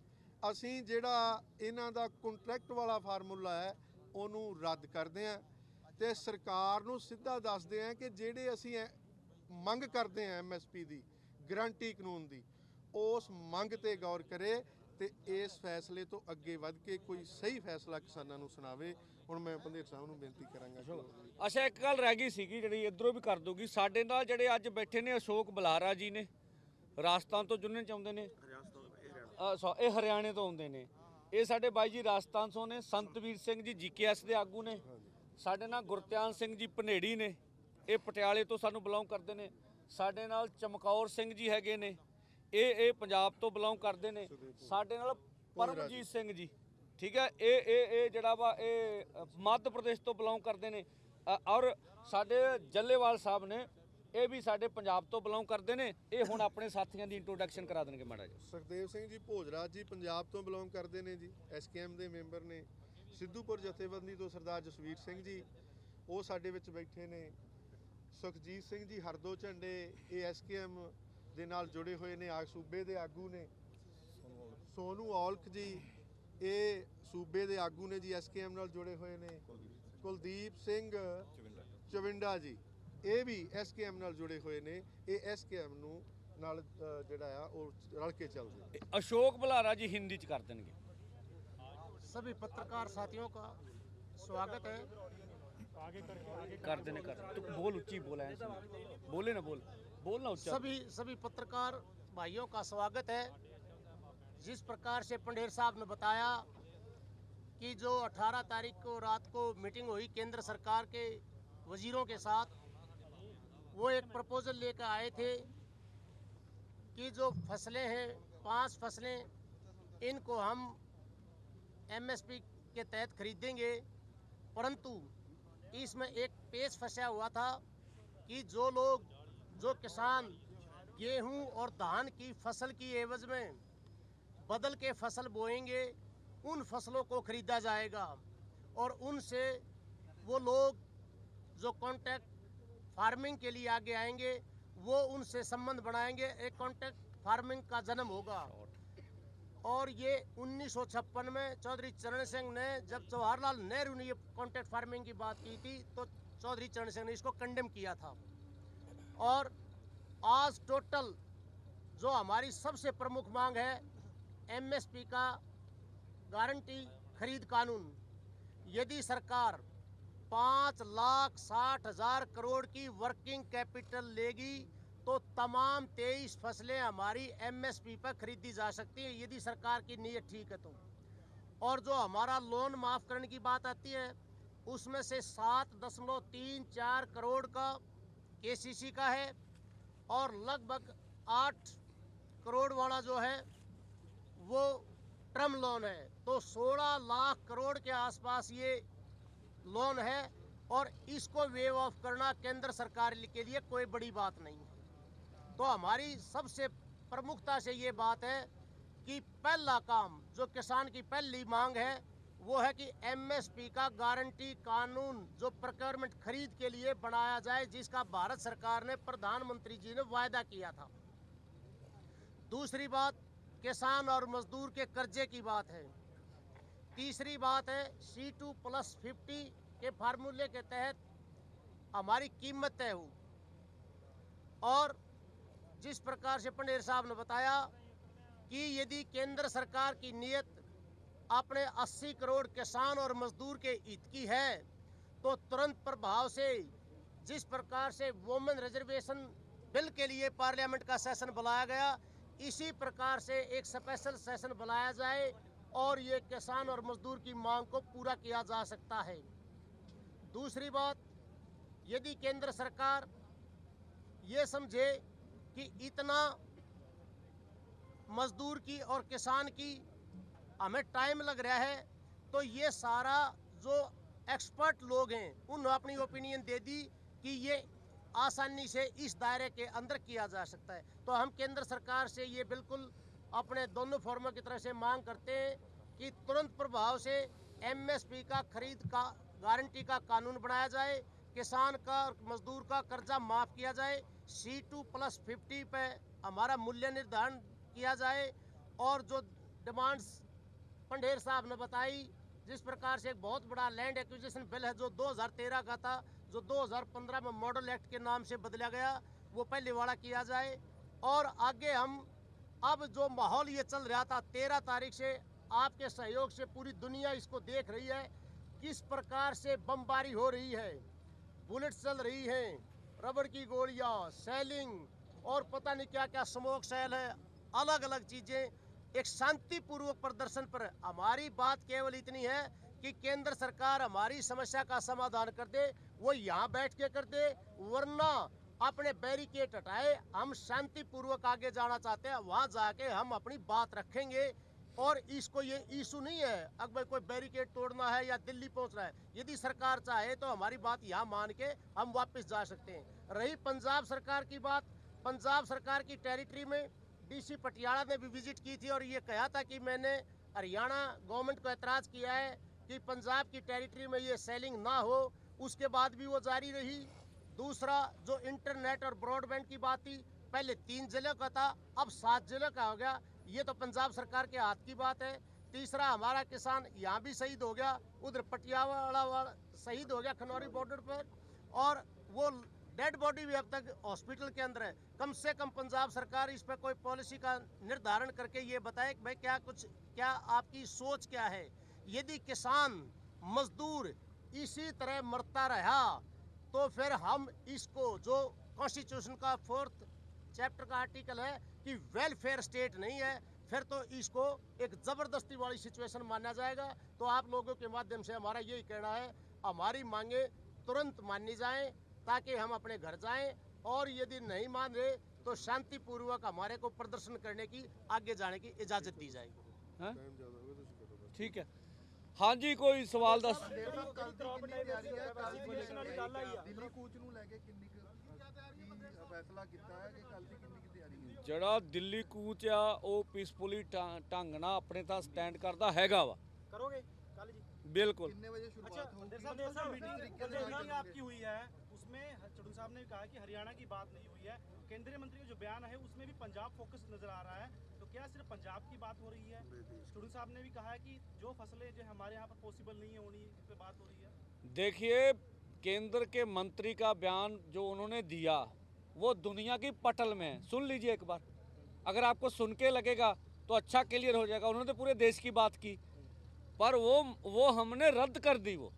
ਅਸੀਂ ਜਿਹੜਾ ਇਹਨਾਂ ਦਾ ਕੰਟਰੈਕਟ ਵਾਲਾ ਫਾਰਮੂਲਾ ਹੈ, ਉਹਨੂੰ ਰੱਦ ਕਰਦੇ ਹਾਂ ਤੇ ਸਰਕਾਰ ਨੂੰ ਸਿੱਧਾ ਦੱਸਦੇ ਹਾਂ ਕਿ ਜਿਹੜੇ ਅਸੀਂ ਐ- ਮੰਗ ਕਰਦੇ ਹਾਂ ਐਮਐਸਪੀ ਦੀ ਗਰੰਟੀ ਕਾਨੂੰਨ ਦੀ। ਉਸ ਮੰਗ ਤੇ ਗੌਰ ਕਰੇ ਤੇ ਇਸ ਫੈਸਲੇ ਤੋਂ ਅੱਗੇ ਵੱਧ ਕੇ ਕੋਈ ਸਹੀ ਫੈਸਲਾ ਕਿਸਾਨਾਂ ਨੂੰ ਸੁਣਾਵੇ। ਹੁਣ ਮੈਂ ਪੰਦੇਰ ਸਾਹਿਬ ਨੂੰ ਬੇਨਤੀ ਕਰਾਂਗਾ ਅੱਛਾ, ਇੱਕ ਗੱਲ ਰਹਿ ਗਈ ਸੀਗੀ ਜਿਹੜੀ ਇਧਰੋਂ ਵੀ ਕਰ ਦੂਗੀ ਸਾਡੇ ਨਾਲ ਜਿਹੜੇ ਅੱਜ ਬੈਠੇ ਨੇ ਅਸ਼ੋਕ ਬਲਾਰਾ ਜੀ ਨੇ, ਰਾਜਸਥਾਨ ਤੋਂ ਜੁੜਨੇ ਚਾਹੁੰਦੇ ਨੇ? ਇਹ ਹਰਿਆਣੇ ਤੋਂ ਆਉਂਦੇ ਨੇ। ਇਹ ਸਾਡੇ ਬਾਈ ਜੀ ਰਾਜਸਥਾਨ ਤੋਂ ਨੇ, ਸੰਤਵੀਰ ਸਿੰਘ ਜੀ ਜੀਕੇਐਸ ਦੇ ਆਗੂ ਨੇ। ਸਾਡੇ ਨਾਲ ਗੁਰਤਿਆਨ ਸਿੰਘ ਜੀ ਭਨੇੜੀ ਨੇ। ਇਹ ਪਟਿਆਲੇ ਤੋਂ ਸਾਨੂੰ ਬਿਲੋਂਗ ਕਰਦੇ ਨੇ। ਸਾਡੇ ਨਾਲ ਚਮਕੌਰ ਸਿੰਘ ਜੀ ਹੈਗੇ ਨੇ। ਇਹ ਇਹ ਪੰਜਾਬ ਤੋਂ ਬਿਲੋਂਗ ਕਰਦੇ ਨੇ। ਸਾਡੇ ਨਾਲ ਪਰਮਜੀਤ ਸਿੰਘ ਜੀ। ਠੀਕ ਹੈ? ਇਹ ਇਹ ਇਹ ਜਿਹੜਾ ਵਾ, ਇਹ ਮੱਧ ਪ੍ਰਦੇਸ਼ ਤੋਂ ਬਿਲੋਂਗ ਕਰਦੇ ਨੇ। ਔਰ ਸਾਡੇ ਜੱਲੇਵਾਲ ਸਾਹਿਬ ਨੇ, ਇਹ ਵੀ ਸਾਡੇ ਪੰਜਾਬ ਤੋਂ ਬਿਲੋਂਗ ਕਰਦੇ ਨੇ। ਇਹ ਹੁਣ ਆਪਣੇ ਸਾਥੀਆਂ ਦੀ ਇੰਟਰੋਡਕਸ਼ਨ ਕਰਾ ਦੇਣਗੇ ਮਾੜਾ ਜੀ ਸੁਖਦੇਵ ਸਿੰਘ ਜੀ, ਭੋਜਰਾਜ ਜੀ ਪੰਜਾਬ ਤੋਂ ਬਿਲੋਂਗ ਕਰਦੇ ਨੇ ਜੀ। ਐਸਕੇਐਮ ਦੇ ਮੈਂਬਰ ਨੇ। ਸਿੱਧੂਪੁਰ ਜਥੇਬੰਦੀ ਤੋਂ ਸਰਦਾਰ ਜਸਵੀਰ ਸਿੰਘ ਜੀ, ਉਹ ਸਾਡੇ ਵਿੱਚ ਬੈਠੇ ਨੇ। ਸੁਖਜੀਤ ਸਿੰਘ ਜੀ ਹਰਦੋ ਝੰਡੇ ਇਹ ਐਸਕੇਐਮ ਦੇ ਨਾਲ ਜੁੜੇ ਹੋਏ ਨੇ ਆ ਸੂਬੇ ਦੇ ਆਗੂ ਨੇ ਸੋਨੂ ਔਲਖ ਜੀ ਇਹ ਸੂਬੇ ਦੇ ਆਗੂ ਨੇ ਜੀ ਐਸਕੇਐਮ ਨਾਲ ਜੁੜੇ ਹੋਏ ਨੇ ਕੁਲਦੀਪ ਸਿੰਘ ਚਵਿੰਡਾ ਜੀ ਇਹ ਵੀ ਐਸਕੇਐਮ ਨਾਲ ਜੁੜੇ ਹੋਏ ਨੇ ਇਹ ਐਸਕੇਐਮ ਨੂੰ ਨਾਲ ਅ, ਜਿਹੜਾ ਆ ਉਹ ਰਲ ਕੇ ਚੱਲਦੇ ਨੇ। ਇਹ ਅਸ਼ੋਕ ਬਲਾਰਾ ਜੀ ਹਿੰਦੀ ਚ ਕਰ ਦੇਣਗੇ सभी पत्रकार साथियों का स्वागत है आगे करके आगे कर देने कर तो बोल उच्ची बोला है बोले ना बोल। बोलना उच्चा। सभी सभी पत्रकार भाइयों का स्वागत है। जिस प्रकार से पंडेर साहब ने बताया कि जो 18 तारीख को रात को मीटिंग हुई केंद्र सरकार के वजीरों के साथ वो एक प्रपोजल लेकर आए थे कि जो फ़सलें हैं पाँच फ़सलें इनको हम एमएसपी के तहत खरीदेंगे। परंतु इसमें एक पेच फंसा हुआ था कि जो लोग, जो किसान गेहूँ और धान की फ़सल की एवज में बदल के फ़सल बोएँगे, उन फ़सलों को खरीदा जाएगा और उनसे वो लोग जो कॉन्ट्रैक्ट फ़ार्मिंग के लिए आगे आएँगे, वो उनसे संबंध बनाएँगे। एक कॉन्ट्रैक्ट फ़ार्मिंग का जन्म होगा। और ये 1956 में चौधरी चरण सिंह ने जब जवाहरलाल नेहरू ने ये कॉन्ट्रैक्ट फ़ार्मिंग की बात की थी तो चौधरी चरण सिंह ने इसको कंडेम किया था। और आज टोटल जो हमारी सबसे प्रमुख मांग है एमएसपी का गारंटी खरीद कानून। यदि सरकार पाँच लाख साठ हज़ार करोड़ की वर्किंग कैपिटल लेगी तो तमाम तेईस फ़सलें हमारी एमएसपी पर खरीदी जा सकती हैं, यदि सरकार की नीयत ठीक है तो। और जो हमारा लोन माफ़ करने की बात आती है, उसमें से सात दशमलव तीन चार करोड़ का केसीसी का है, और लगभग आठ करोड़ वाला जो है, वो टर्म लोन है। तो 16 लाख करोड़ के आसपास ये लोन है, और इसको वेव ऑफ़ करना केंद्र सरकार के लिए कोई बड़ी बात नहीं है। तो हमारी सबसे प्रमुखता से ये बात है कि पहला काम, जो किसान की पहली मांग है, वो है कि एमएसपी का गारंटी कानून, जो प्रोक्योरमेंट खरीद के लिए बनाया जाए, जिसका भारत सरकार ने प्रधानमंत्री जी ने वायदा किया था। दूसरी बात, किसान और मजदूर के कर्जे की बात है। तीसरी बात है सी टू प्लस फिफ्टी के फार्मूले के तहत हमारी कीमत तय हो। और जिस प्रकार से पंडेर साहब ने बताया कि यदि केंद्र सरकार की नीयत अपने 80 करोड़ किसान और मजदूर के हित की है तो तुरंत प्रभाव से जिस प्रकार से वोमेन रिजर्वेशन बिल के लिए पार्लियामेंट का सेशन बुलाया गया, इसी प्रकार से एक स्पेशल सेशन बुलाया जाए और ये किसान और मजदूर की मांग को पूरा किया जा सकता है। दूसरी बात, यदि केंद्र सरकार ये समझे कि इतना मजदूर की और किसान की हमें टाइम लग रहा है तो ये सारा जो एक्सपर्ट लोग हैं, उन्होंने अपनी ओपिनियन दे दी कि ये आसानी से इस दायरे के अंदर किया जा सकता है। तो हम केंद्र सरकार से ये बिल्कुल अपने दोनों फॉर्मों की तरफ़ से मांग करते हैं कि तुरंत प्रभाव से एमएसपी का खरीद का, गारंटी का कानून बनाया जाए किसान का और मजदूर का कर्जा माफ़ किया जाए सी टू प्लस फिफ्टी पे हमारा मूल्य निर्धारण किया जाए, और जो डिमांड्स पंडेर साहब ने बताई, जिस प्रकार से एक बहुत बड़ा लैंड एक्विजिशन बिल है, जो 2013 का था, जो 2015 में मॉडल एक्ट के नाम से बदला गया, वो पहले वाला किया जाए। और आगे हम, अब जो माहौल ये चल रहा था, तेरह तारीख से आपके सहयोग से पूरी दुनिया इसको देख रही है, किस प्रकार से बमबारी हो रही है। बुलेट चल रही हैं। रबड़ की गोलियाँ सेलिंग और पता नहीं क्या क्या स्मोक सेल है। अलग अलग चीज़ें। एक शांतिपूर्वक प्रदर्शन पर हमारी बात केवल इतनी है कि केंद्र सरकार हमारी समस्या का समाधान कर दे, वो यहाँ बैठ के कर दे, वरना अपने बैरिकेड हटाए, हम शांतिपूर्वक आगे जाना चाहते हैं, वहाँ जाके हम अपनी बात रखेंगे। और इसको ये इशू नहीं है, अगर कोई बैरिकेड तोड़ना है या दिल्ली पहुँचना है, यदि सरकार चाहे तो हमारी बात यहाँ मान के हम वापस जा सकते हैं। रही पंजाब सरकार की बात, पंजाब सरकार की टेरिटरी में डीसी पटियाला ने भी विज़िट की थी और ये कहा था कि मैंने हरियाणा गवर्नमेंट को एतराज़ किया है कि पंजाब की टेरिटरी में ये सेलिंग ना हो, उसके बाद भी वो जारी रही। दूसरा, जो इंटरनेट और ब्रॉडबैंड की बात थी, पहले तीन जिलों का था, अब सात जिलों का हो गया। ये तो पंजाब सरकार के हाथ की बात है। तीसरा, हमारा किसान यहाँ भी शहीद हो गया, उधर पटियावाड़ा शहीद हो गया खनौरी बॉर्डर पर, और वो डेड बॉडी भी अब तक हॉस्पिटल के अंदर है। कम से कम पंजाब सरकार इस पर कोई पॉलिसी का निर्धारण करके ये बताए कि भाई क्या कुछ, क्या आपकी सोच क्या है? यदि किसान, मजदूर इसी तरह मरता रहा तो फिर हम इसको जो कॉन्स्टिट्यूशन का फोर्थ चैप्टर का आर्टिकल है कि वेलफेयर स्टेट नहीं है फिर तो इसको एक ज़बरदस्ती वाली सिचुएशन माना जाएगा तो आप लोगों के माध्यम से हमारा यही कहना है हमारी मांगे तुरंत मानी जाएं ताकि हम अपने घर जाएं और यदि नहीं मान रहे तो शांतिपूर्वक हमारे को प्रदर्शन करने की आगे जाने की इजाज़त दी जाएगी ਹੈਂ? ਠੀਕ ਹੈ ਹਾਂਜੀ ਕੋਈ ਸਵਾਲ ਦੱਸ ਕੱਲ ਦੀ ਕਿੰਨੀ ਤਿਆਰੀ ਹੈ ਕੱਲ ਦੀ ਦਿੱਲੀ ਕੂਚ ਨੂੰ ਲੈ ਕੇ ਕਿੰਨੀ ਕੁ ਕੀ ਫੈਸਲਾ ਕੀਤਾ ਹੈ ਕਿ ਕੱਲ ਦੀ ਕਿੰਨੀ ਕੁ ਤਿਆਰੀ ਹੈ ਜਿਹੜਾ ਦਿੱਲੀ ਕੂਚ ਆ ਉਹ ਪੀਸਫੁਲੀ ਢੰਗ ਨਾਲ ਆਪਣੇ ਤਾਂ ਸਟੈਂਡ ਕਰਦਾ ਹੈਗਾ ਵਾ करोगे कल जी ਬਿਲਕੁਲ ਕਿੰਨੇ ਵਜੇ अच्छा ਸ਼ੁਰੂਆਤ ਹੋਊਗੀ पंडित साहब साहब किस मीटिंग तरीके से मीटिंग आगे आपकी हुई है उसमें चौधरी साहब ने कहा कि हरियाणा की बात नहीं हुई है केंद्रीय मंत्री का जो बयान है उसमें भी पंजाब फोकस नजर आ रहा है तो क्या सिर्फ पंजाब की बात हो रही है स्टूडेंट साहब ने भी कहा है कि जो फसलें जो हमारे यहाँ पर पॉसिबल नहीं है होनी इस पे बात हो रही है देखिए केंद्र के मंत्री का बयान जो उन्होंने दिया वो दुनिया की पटल में है सुन लीजिए एक बार अगर आपको सुन के लगेगा तो अच्छा क्लियर हो जाएगा उन्होंने तो पूरे देश की बात की पर वो वो हमने रद्द कर दी वो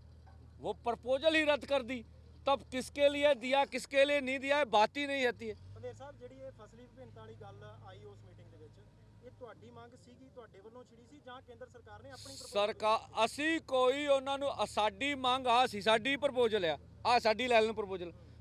वो प्रपोजल ही रद्द कर दी तब किसके लिए दिया किसके लिए नहीं दिया है बात ही नहीं आती है ਪੰਦੇਰ ਸਾਹਿਬ ਜਿਹੜੀ ਇਹ ਫਸਲੀ ਵਿਭਿੰਨਤਾ ਵਾਲੀ ਗੱਲ ਆਈ ਉਸ ਮੀਟਿੰਗ ਦੇ ਵਿੱਚ ਇਹ ਤੁਹਾਡੀ ਮੰਗ ਸੀਗੀ ਤੁਹਾਡੇ ਵੱਲੋਂ ਛਿੜੀ ਸੀ ਜਾਂ ਕੇਂਦਰ ਸਰਕਾਰ ਨੇ ਆਪਣੀ proposal ਸਰਕਾਰ ਅਸੀਂ ਕੋਈ ਉਹਨਾਂ ਨੂੰ ਅ- ਸਾਡੀ ਮੰਗ ਆ ਸੀ ਸਾਡੀ ਪ੍ਰਪੋਜ਼ਲ ਆ ਆ ਸਾਡੀ ਲੈ ਲੈਣ ਪ੍ਰਪੋਜ਼ਲ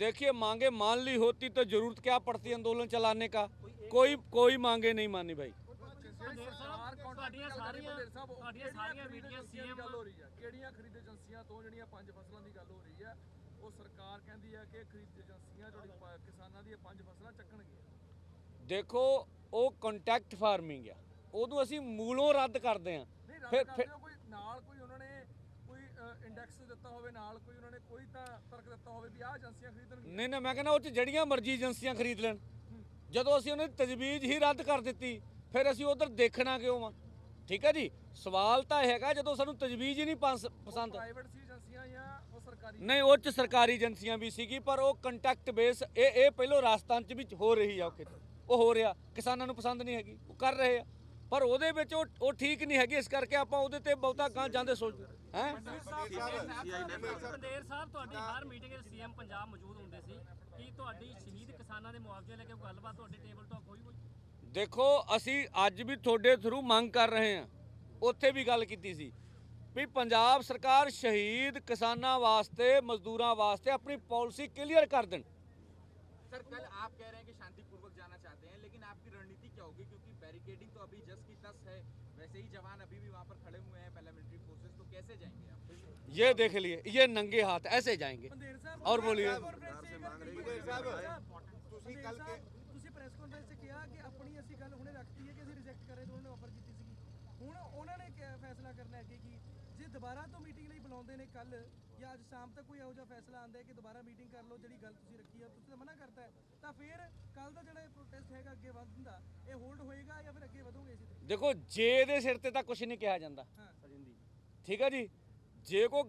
देखिए मांगे मान ली होती तो जरूरत क्या पड़ती आंदोलन चलाने का कोई कोई मांगे नहीं मानी भाई ਪੰਦੇਰ ਸਾਹਿਬ ਤੁਹਾਡੀਆਂ ਸਾਰੀਆਂ ਤੁਹਾਡੀਆਂ ਸਾਰੀਆਂ ਮੀਟਿੰਗਾਂ ਸੀਐਮ ਗੱਲ ਹੋ ਰਹੀ ਹੈ ਕਿਹੜੀਆਂ ਖਰੀਦ ਏਜੰਸੀਆਂ ਤੋਂ ਜਿਹੜੀਆਂ ਪੰਜ ਫਸਲਾਂ ਦੀ ਗੱਲ ਹੋ ਰਹੀ ਹੈ ਉਹ ਸਰਕਾਰ ਕਹਿੰਦੀ ਹੈ ਕਿ ਖਰੀਦ ਏਜੰਸੀਆਂ ਜਿਹੜੀ ਪ- ਕਿਸਾਨਾਂ ਦੀਆਂ ਪੰਜ ਫਸਲਾਂ ਚੱਕਣਗੀਆਂ ਦੇਖੋ ਉਹ ਕੰਟੈਕਟ ਫਾਰਮਿੰਗ ਆ ਉਹਨੂੰ ਅਸੀਂ ਮੂਲੋਂ ਰੱਦ ਕਰਦੇ ਆ ਨਹੀਂ ਰੱਦ ਫਿਰ- ਕਰਦੇ ਫਿਰ- ਹੋ ਕੋਈ ਨਾਲ ਕੋਈ ਉਹਨਾਂ ਨੇ ਕੋਈ ਇੰਡੈਕਸ ਦਿੱਤਾ ਹੋਵੇ ਨਾਲ ਕੋਈ ਉਹਨਾਂ ਨੇ ਕੋਈ ਤਾਂ ਤਰਕ ਦਿੱਤਾ ਹੋਵੇ ਵੀ ਆਹ ਏਜੰਸੀਆਂ ਖਰੀਦਣਗੀਆਂ। ਨਹੀਂ ਨਾ ਮੈਂ ਕਹਿੰਦਾ ਉਹ ਚ ਜਿਹੜੀਆਂ ਮਰਜ਼ੀ ਏਜੰਸੀਆਂ ਖਰੀਦ ਲੈਣ। ਜਦੋਂ ਅਸੀਂ ਉਹਨਾਂ ਦੀ ਤਜਵੀਜ਼ ਹੀ ਰੱਦ ਕਰ ਦਿੱਤੀ ਫਿਰ ਅਸੀਂ ਉਧਰ ਦੇਖਣਾ ਕਿਉਂ ਆ? ਠੀਕ ਹੈ ਜੀ? ਸਵਾਲ ਤਾਂ ਇਹ ਹੈਗਾ ਜਦੋਂ ਸਾਨੂੰ ਤਜਵੀਜ਼ ਹੀ ਨਹੀਂ ਪਸ- ਪਸੰਦ। ਪ੍ਰਾਈਵੇਟ ਸੀ ਏਜੰਸੀਆਂ ਜਾਂ ਉਹ ਸਰਕਾਰੀ? ਨਹੀਂ ਉਹ ਚ ਸਰਕਾਰੀ ਏਜੰਸੀਆਂ ਵੀ ਸੀਗੀ ਪਰ ਉਹ ਕੰਟੈਕਟ ਬੇਸ ਇਹ ਇਹ ਪਹਿਲੋਂ ਰਾਜਸਥਾਨ ਚ ਵੀ ਹੋ ਰਹੀ ਆ ਉਹ ਉਹ ਹੋ ਰਿਹਾ ਕਿਸਾਨਾਂ ਨੂੰ ਪਸੰਦ ਨਹੀਂ ਹੈਗੀ ਉਹ ਕਰ ਰਹੇ ਆ। ਪਰ ਉਹਦੇ ਵਿੱਚ ਉਹ ਉਹ ਠੀਕ ਨਹੀਂ ਹੈਗੀ ਇਸ ਕਰਕੇ ਆਪਾਂ ਉਹਦੇ ਤੇ ਬਹੁਤਾ ਗਾਂ ਜਾਂਦੇ ਸੋਚਦੇ। ਹੈ? ਬੰਦੇਰ ਸਾਹਿਬ ਤੁਹਾਡੀ ਹਰ ਮੀਟਿੰਗ ਵਿੱਚ ਸੀਐਮ ਪੰਜਾਬ ਮੌਜੂਦ ਹੁੰਦੇ ਸੀ। ਕੀ ਤੁਹਾਡੀ ਸ਼ਹੀਦ ਕਿਸਾਨਾਂ ਦੇ ਮੁਆਵਜ਼ੇ ਲੈ ਕੇ ਗੱਲਬਾਤ ਤੁਹਾਡੇ ਟੇਬਲ ਟਾਪ ਹੋਈ? ਕੋਈ ਦੇਖੋ ਅਸੀਂ ਅੱਜ ਵੀ ਤੁਹਾਡੇ ਥਰੂ ਮੰਗ ਕਰ ਰਹੇ ਹਾਂ। ਉੱਥੇ ਵੀ ਗੱਲ ਕੀਤੀ ਸੀ ਵੀ ਪੰਜਾਬ ਸਰਕਾਰ ਸ਼ਹੀਦ ਕਿਸਾਨਾਂ ਵਾਸਤੇ ਮਜ਼ਦੂਰਾਂ ਵਾਸਤੇ ਆਪਣੀ ਪਾਲਿਸੀ ਕਲੀਅਰ ਕਰ ਦੇਣ। ਕਹਿ ਰਹੇ ये देख लिए ये नंगे हाथ ऐसे जाएंगे ਪੰਦੇਰ ਸਾਹਿਬ और बोलिए ਤੁਸੀਂ ਕੱਲ ਕੇ ਤੁਸੀਂ ਪ੍ਰੈਸ ਕਾਨਫਰੰਸ 'ਚ ਕਿਹਾ ਕਿ ਆਪਣੀ ਅਸੀਂ ਗੱਲ ਹੁਣੇ ਰੱਖਤੀ ਹੈ ਕਿ ਅਸੀਂ ਰਿਜੈਕਟ ਕਰੇ ਉਹਨਾਂ ਨੇ ਆਫਰ ਕੀਤੀ ਸੀਗੀ ਹੁਣ ਉਹਨਾਂ ਨੇ ਕਿਆ ਫੈਸਲਾ ਕਰਨਾ ਹੈ ਕਿ ਕੀ ਜੇ ਦੁਬਾਰਾ ਤੋਂ ਮੀਟਿੰਗ ਲਈ ਬੁਲਾਉਂਦੇ ਨੇ ਕੱਲ ਜਾਂ ਅੱਜ ਸ਼ਾਮ ਤੱਕ ਕੋਈ ਇਹੋ ਜਿਹਾ ਫੈਸਲਾ ਆਂਦਾ ਹੈ ਕਿ ਦੁਬਾਰਾ ਮੀਟਿੰਗ ਕਰ ਲਓ ਜਿਹੜੀ ਗੱਲ ਤੁਸੀਂ ਰੱਖੀ ਹੈ ਤੁਸੀਂ ਤਾਂ ਮਨਾ ਕਰਤਾ ਹੈ ਤਾਂ ਫਿਰ ਕੱਲ ਦਾ ਜਿਹੜਾ ਇਹ ਪ੍ਰੋਟੈਸਟ ਹੈਗਾ ਅੱਗੇ ਵਧਦਾ ਇਹ ਹੋਲਡ ਹੋਏਗਾ ਜਾਂ ਫਿਰ ਅੱਗੇ ਵਧੋਗੇ ਇਸੇ ਤਰੀਕੇ ਦੇਖੋ ਜੇ ਦੇ ਸਿਰ ਤੇ ਤਾਂ ਕੁਝ ਨਹੀਂ ਕਿਹਾ ਜਾਂਦਾ ਹਾਂ ਠੀਕ ਹੈ ਜੀ ਜੇ ਕੋ,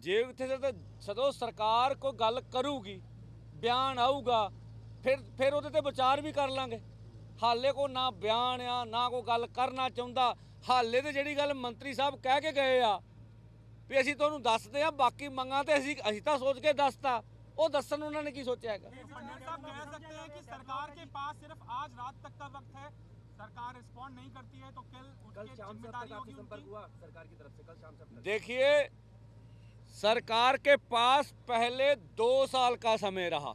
ਜੇ ਉੱਥੇ ਤਾਂ ਸਦੋਂ ਸਰਕਾਰ ਕੋ ਗੱਲ ਕਰੂਗੀ, ਬਿਆਨ ਆਊਗਾ, ਫਿਰ ਫਿਰ ਉਹਦੇ ਤੇ ਵਿਚਾਰ ਵੀ ਕਰ ਲਾਂਗੇ। ਹਾਲੇ ਕੋ ਨਾ ਬਿਆਨ ਆ, ਨਾ ਕੋ ਗੱਲ ਕਰਨਾ ਚਾਹੁੰਦਾ। ਹਾਲੇ ਤੇ ਜਿਹੜੀ ਗੱਲ ਮੰਤਰੀ ਸਾਹਿਬ ਕਹਿ ਕੇ ਗਏ ਆ, ਵੀ ਅਸੀਂ ਤੁਹਾਨੂੰ ਦੱਸਦੇ ਆ, ਬਾਕੀ ਮੰਗਾਂ ਤੇ ਅਸੀਂ ਅਸੀਂ ਤਾਂ ਸੋਚ ਕੇ ਦੱਸਤਾ। ਉਹ ਦੱਸਣ ਉਹਨਾਂ ਨੇ ਕੀ ਸੋਚਿਆ ਹੈਗਾ? ਸਰਕਾਰ ਕੇ ਪਾਸ ਸਿਰਫ ਅੱਜ ਰਾਤ ਤੱਕ ਦਾ ਵਕਤ ਹੈ। का सरकार रिस्पॉन्ड नहीं करती है तो कल उसकी ज़िम्मेदारी होगी उनकी। देखिए सरकार के पास पहले दो साल का समय रहा।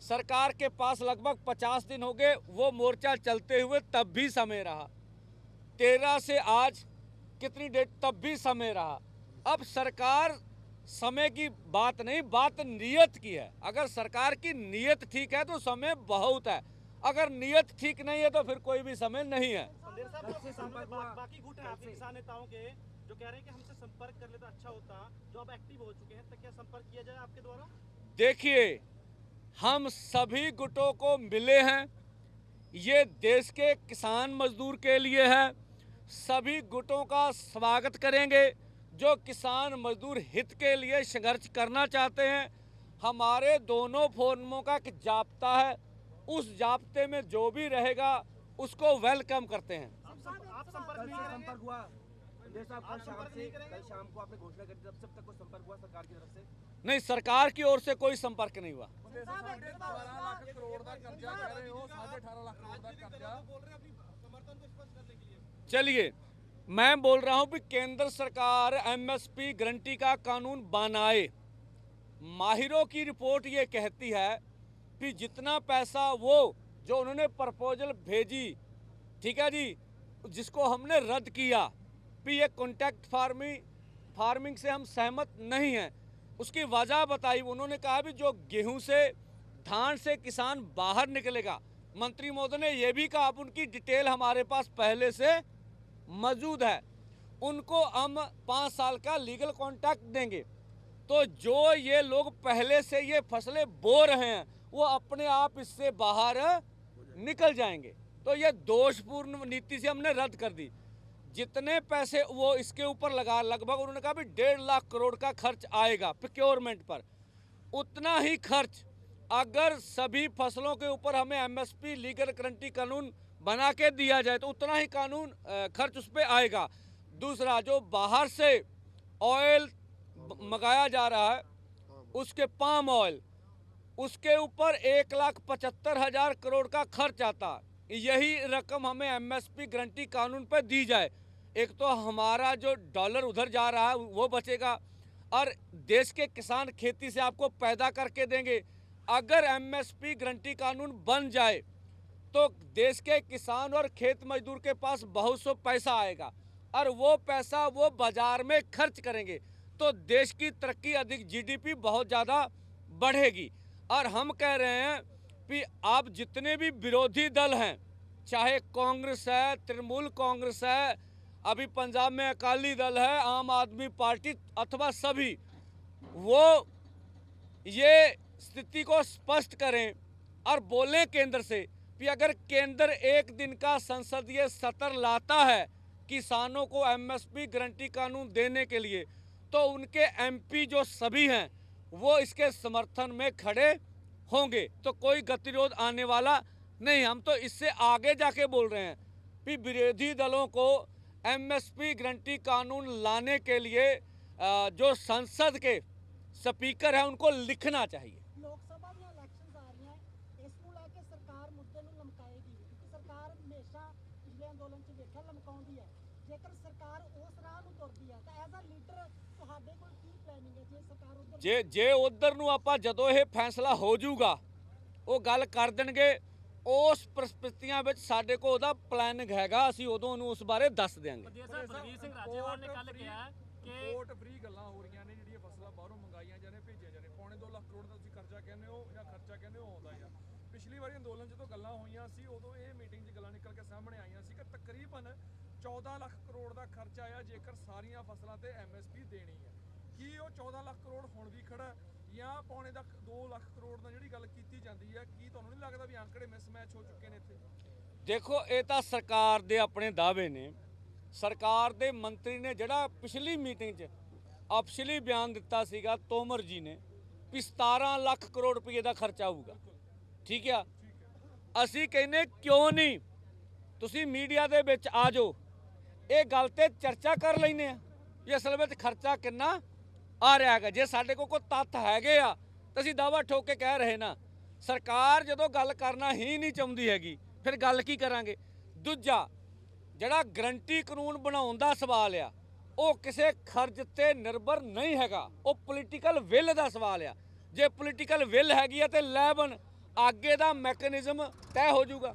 सरकार के पास लगभग पचास दिन हो गए वो मोर्चा चलते हुए तब भी समय रहा। तेरह से आज कितनी डेट तब भी समय रहा। अब सरकार समय की बात नहीं बात नियत की है। अगर सरकार की नीयत ठीक है तो समय बहुत है। अगर नीयत ठीक नहीं है तो फिर कोई भी समय नहीं है। बाकी गुट हैं आपके किसान नेताओं के जो कह रहे हैं कि हमसे संपर्क कर लेता अच्छा होता जो अब एक्टिव हो चुके हैं तो क्या संपर्क किया जाए आपके द्वारा? देखिए हम सभी गुटों को मिले हैं। ये देश के किसान मजदूर के लिए है। सभी गुटों का स्वागत करेंगे जो किसान मजदूर हित के लिए संघर्ष करना चाहते हैं। हमारे दोनों फोरमों का एक जाप्ता है। उस जाब्ते में जो भी रहेगा उसको वेलकम करते हैं। आप संपर्क नहीं संपर्क हुआ। नहीं सरकार की ओर से कोई संपर्क नहीं हुआ। चलिए मैं बोल रहा हूँ कि केंद्र सरकार एमएसपी गारंटी का कानून बनाए। माहिरों की रिपोर्ट ये कहती है कि जितना पैसा वो, जो उन्होंने प्रपोजल भेजी, ठीक है जी, जिसको हमने रद्द किया, कि ये कॉन्टैक्ट फ़ार्मिंग फ़ार्मिंग से हम सहमत नहीं हैं। उसकी वजह बताई, उन्होंने कहा भी जो गेहूँ से, धान से किसान बाहर निकलेगा। मंत्री महोदय ने यह भी कहा उनकी डिटेल हमारे पास पहले से मौजूद है। उनको हम पाँच साल का लीगल कॉन्ट्रैक्ट देंगे। तो जो ये लोग पहले से ये फ़सलें बो रहे हैं वो अपने आप इससे बाहर निकल जाएँगे। तो ये दोषपूर्ण नीति से हमने रद्द कर दी। जितने पैसे वो इसके ऊपर लगा, लगभग उन्होंने कहा भी डेढ़ लाख करोड़ का खर्च आएगा प्रोक्योरमेंट पर। उतना ही खर्च अगर सभी फ़सलों के ऊपर हमें एमएसपी लीगल गारंटी कानून बना के दिया जाए तो उतना ही कानून खर्च उस पर आएगा। दूसरा, जो बाहर से ऑयल मंगाया जा रहा है, उसके पाम ऑयल उसके ऊपर एक लाख पचहत्तर हज़ार करोड़ का खर्च आता यही रकम हमें एमएसपी गारंटी कानून पर दी जाए। एक तो हमारा जो डॉलर उधर जा रहा है, वो बचेगा। और देश के किसान खेती से आपको पैदा करके देंगे। अगर एमएसपी गारंटी कानून बन जाए तो देश के किसान और खेत मजदूर के पास बहुत सौ पैसा आएगा। और वो पैसा वो बाज़ार में खर्च करेंगे। तो देश की तरक्की अधिक जीडीपी बहुत ज़्यादा बढ़ेगी। और हम कह रहे हैं कि आप जितने भी विरोधी दल हैं, चाहे कांग्रेस है, तृणमूल कांग्रेस है, अभी पंजाब में अकाली दल है, आम आदमी पार्टी अथवा सभी, वो ये स्थिति को स्पष्ट करें और बोलें केंद्र से कि अगर केंद्र एक दिन का संसदीय सत्र लाता है किसानों को एमएसपी गारंटी कानून देने के लिए तो उनके एमपी जो सभी हैं वो इसके समर्थन में खड़े होंगे तो कोई गतिरोध आने वाला नहीं हम तो इससे आगे जाके बोल रहे हैं कि विरोधी दलों को एमएसपी गारंटी कानून लाने के लिए अ, जो संसद के स्पीकर हैं उनको लिखना चाहिए ਲੋਕ ਸਭਾ ਦੀਆਂ ਇਲੈਕਸ਼ਨਸ ਆ ਰਹੀਆਂ ਇਸ ਨੂੰ ਲੈ ਕੇ ਸਰਕਾਰ ਮੁੱਦੇ ਨੂੰ ਲਮਕਾਏਗੀ ਕਿਉਂਕਿ ਸਰਕਾਰ ਹਮੇਸ਼ਾ ਪਿਛਲੇ ਅੰਦੋਲਨ 'ਚ ਵੇਖਿਆ ਲਮਕਾਉਂਦੀ ਹੈ ਜੇਕਰ ਸਰਕਾਰ ਉਸ ਰਾਹ ਨੂੰ ਤੁਰਦੀ ਹੈ ਤਾਂ ਐਜ਼ ਅ ਲੀਡਰ ਤੁਹਾਡੇ ਕੋਲ ਕੀ ਪਲੈਨਿੰਗ ਹੈ ਜੇ ਜੇ ਉਧਰ ਨੂੰ ਆਪਾਂ ਜਦੋਂ ਇਹ ਫੈਸਲਾ ਹੋ ਜਾਊਗਾ ਉਹ ਗੱਲ ਕਰ ਦੇਣਗੇ ਉਸ ਪ੍ਰਸਥਿਤੀਆਂ ਵਿੱਚ ਸਾਡੇ ਕੋਲ ਉਹਦਾ ਪਲਾਨਿੰਗ ਹੈਗਾ ਅਸੀਂ ਉਦੋਂ ਉਹਨੂੰ ਉਸ ਬਾਰੇ ਦੱਸ ਦਿਆਂਗੇ। ਬਲਵੀਰ ਸਿੰਘ ਰਾਜੇਵਾਲ ਨੇ ਕੱਲ ਕਿਹਾ ਕਿ ਕੋਟ ਫ੍ਰੀ ਗੱਲਾਂ ਹੋ ਰਹੀਆਂ ਨੇ ਜਿਹੜੀਆਂ ਫਸਲਾਂ ਬਾਹਰੋਂ ਮੰਗਾਈਆਂ ਜਾਂਦੇ ਭੇਜੀਆਂ ਜਾਂਦੇ ਪੌਣੇ 2 ਲੱਖ ਕਰੋੜ ਦਾ ਤੁਸੀਂ ਖਰਚਾ ਕਹਿੰਦੇ ਹੋ ਜਾਂ ਖਰਚਾ ਕਹਿੰਦੇ ਹੋ ਆਉਂਦਾ ਆ। ਪਿਛਲੀ ਵਾਰੀ ਅੰਦੋਲਨ ਜਦੋਂ ਗੱਲਾਂ ਹੋਈਆਂ ਸੀ ਉਦੋਂ ਇਹ ਮੀਟਿੰਗ 'ਚ ਗੱਲਾਂ ਨਿਕਲ ਕੇ ਸਾਹਮਣੇ ਆਈਆਂ ਸੀ ਕਿ ਤਕਰੀਬਨ 14 ਲੱਖ ਕਰੋੜ ਦਾ ਖਰਚਾ ਆਇਆ ਜੇਕਰ ਸਾਰੀਆਂ ਫਸਲਾਂ ਤੇ ਐਮਐਸਪੀ ਦੇਣੀ ਹੈ। ਕੀ ਉਹ 14 ਲੱਖ ਕਰੋੜ ਹੁਣ ਵੀ ਖੜਾ ਜਾਂ ਪੌਣੇ ਦਾ 2 ਲੱਖ ਕਰੋੜ ਦਾ ਜਿਹੜੀ ਗੱਲ ਕੀਤੀ ਜਾਂਦੀ ਹੈ, ਕੀ ਤੁਹਾਨੂੰ ਨਹੀਂ ਲੱਗਦਾ ਵੀ ਅੰਕੜੇ ਮਿਸਮੈਚ ਹੋ ਚੁੱਕੇ ਨੇ ਇੱਥੇ? ਦੇਖੋ, ਇਹ ਤਾਂ ਸਰਕਾਰ ਦੇ ਆਪਣੇ ਦਾਅਵੇ ਨੇ। ਸਰਕਾਰ ਦੇ ਮੰਤਰੀ ਨੇ ਜਿਹੜਾ ਪਿਛਲੀ ਮੀਟਿੰਗ 'ਚ ਅਫਸਲੀ ਬਿਆਨ ਦਿੱਤਾ ਸੀਗਾ ਤੋਮਰ ਜੀ ਨੇ ਵੀ 17 ਲੱਖ ਕਰੋੜ ਰੁਪਏ ਦਾ ਖਰਚਾ ਆਊਗਾ। ਠੀਕ ਆ? ਅਸੀਂ ਕਹਿੰਨੇ ਕਿਉਂ ਨਹੀਂ? ਤੁਸੀਂ ਮੀਡੀਆ ਦੇ ਵਿੱਚ ਆ ਜਾਓ। ਇਹ ਗੱਲ ਤੇ ਚਰਚਾ ਕਰ ਲੈਨੇ ਆ ਵੀ ਅਸਲ ਵਿੱਚ ਖਰਚਾ ਕਿੰਨਾ ਆ ਰਿਹਾ ਹੈਗਾ। ਜੇ ਸਾਡੇ ਕੋਲ ਕੋਈ ਤੱਥ ਹੈਗੇ ਆ, ਤਾਂ ਅਸੀਂ ਦਾਵਾ ਠੋਕ ਕੇ ਕਹਿ ਰਹੇ ਨਾ। ਸਰਕਾਰ ਜਦੋਂ ਗੱਲ ਕਰਨਾ ਹੀ ਨਹੀਂ ਚਾਹੁੰਦੀ ਹੈਗੀ, ਫਿਰ ਗੱਲ ਕੀ ਕਰਾਂਗੇ? ਦੂਜਾ, ਜਿਹੜਾ ਗਰੰਟੀ ਕਾਨੂੰਨ ਬਣਾਉਣ ਦਾ ਸਵਾਲ ਆ, ਉਹ ਕਿਸੇ ਖਰਚ ਤੇ ਨਿਰਭਰ ਨਹੀਂ ਹੈਗਾ। ਉਹ ਪੋਲੀਟੀਕਲ ਵਿਲ ਦਾ ਸਵਾਲ ਆ। ਜੇ ਪੋਲੀਟੀਕਲ ਵਿਲ ਹੈਗੀ ਆ ਤੇ ਲੈ ਬਣ, ਅੱਗੇ ਦਾ ਮੈਕੈਨਿਜ਼ਮ ਤੈਅ ਹੋ ਜਾਊਗਾ।